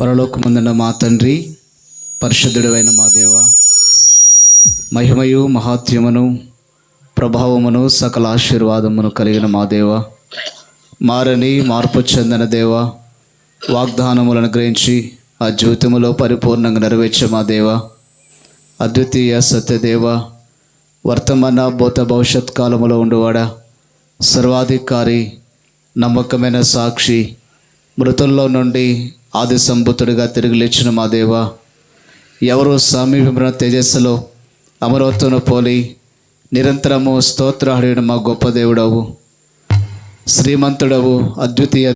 పరలోకమందున్న మా తండ్రి పరిశుద్ధుడైన మా దేవ మహిమయు మహాత్యమును ప్రభావమును సకల ఆశీర్వాదమును కలిగిన మా దేవ మారని మార్పు చెందిన దేవ వాగ్దానములను గ్రహించి ఆ జీవితంలో పరిపూర్ణంగా నెరవేర్చే మా దేవ అద్వితీయ సత్యదేవ వర్తమాన భూత భవిష్యత్ కాలములో ఉండేవాడా సర్వాధికారి నమ్మకమైన సాక్షి మృతుల్లో నుండి ఆది సంబుతుడిగా తిరిగి లేచిన మా దేవ. ఎవరు సమీపమైన తేజస్సులో అమరత్వను పోలి నిరంతరము స్తోత్రాహుడైన మా గొప్ప దేవుడవు. శ్రీమంతుడవు అద్వితీయ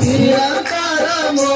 నిరంతరము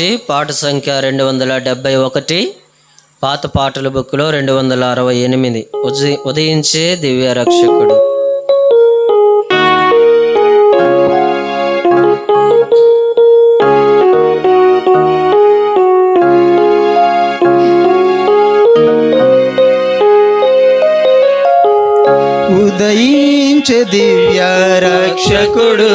నుంచి పాట సంఖ్య రెండు వందల డెబ్బై ఒకటి పాత పాటల బుక్లో రెండు వందల అరవై ఎనిమిది. ఉదయించే దివ్య రక్షకుడు. ఉదయించే దివ్య రక్షకుడు.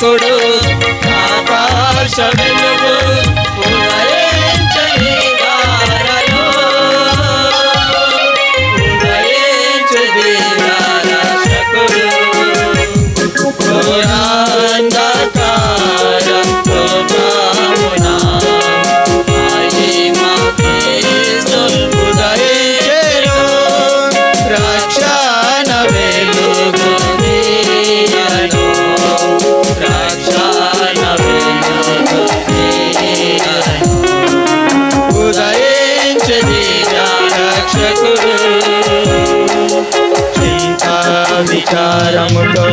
రక్షకుడు ఆకాశమే விசாரமுடொ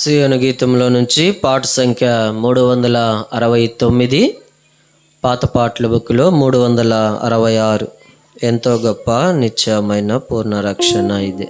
సీయోను గీతంలో నుంచి పాట సంఖ్య మూడు వందల అరవై తొమ్మిది పాత పాటల బుక్లో మూడు వందల అరవై ఆరు. ఎంతో గొప్ప నిత్యమైన పూర్ణ రక్షణ ఇది.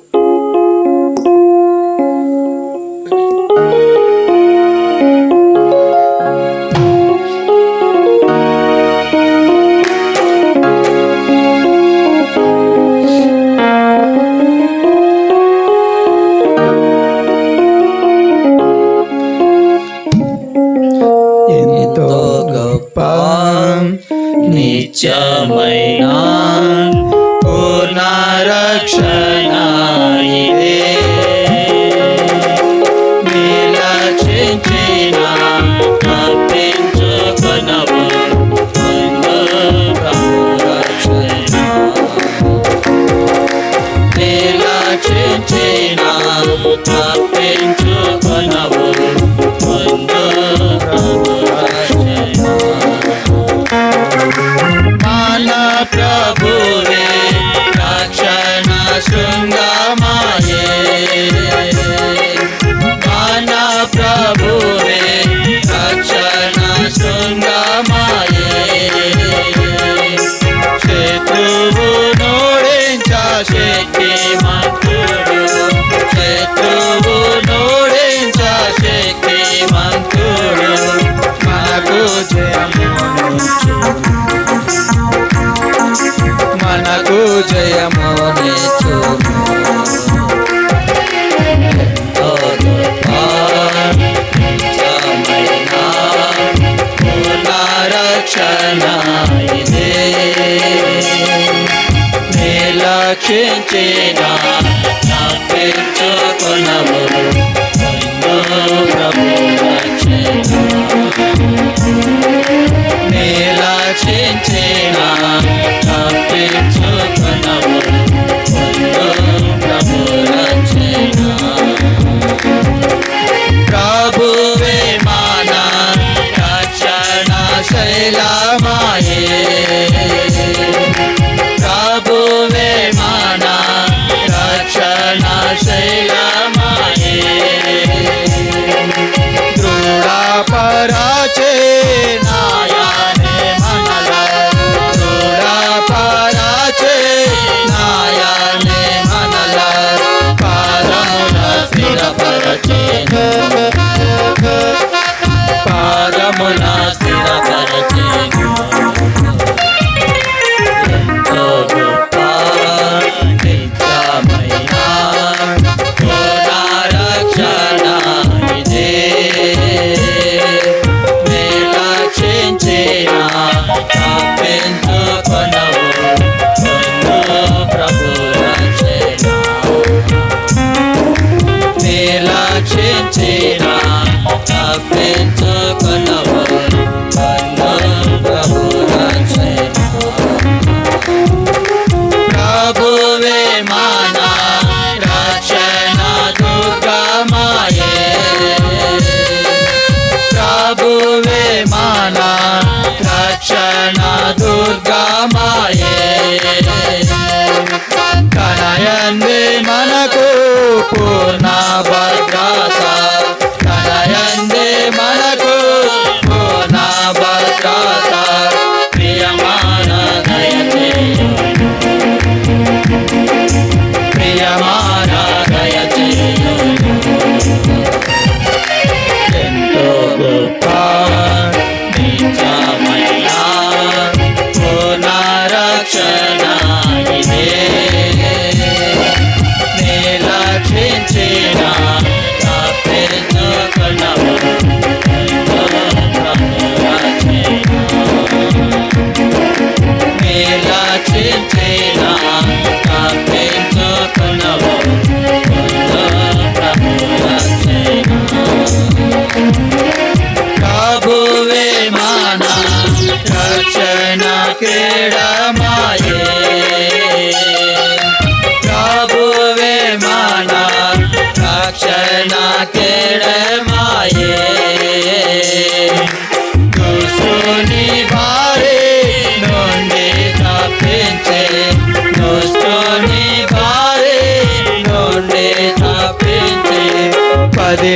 加美 శైలమాయే కాబోవే మాన రక్షణ దుర్గమాయే కనయంది మనకు పూర్ణ భద్రత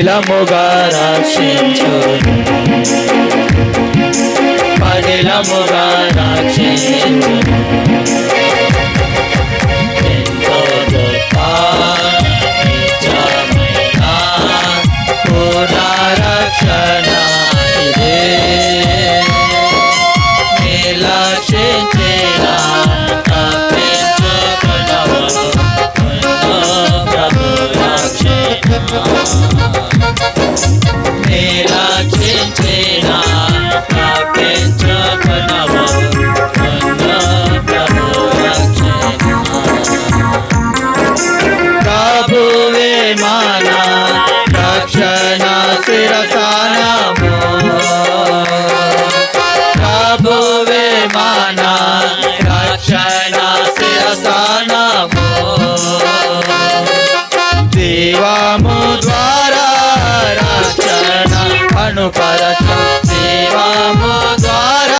పదిలముగా రక్షించు పదిలముగా రక్షించు ఎంతో గొప్ప నిత్యమైన పూర్ణ రక్షణ ఇదే నిర్లక్షించిన తప్పించుకున్నవు ప్రభు రక్షణ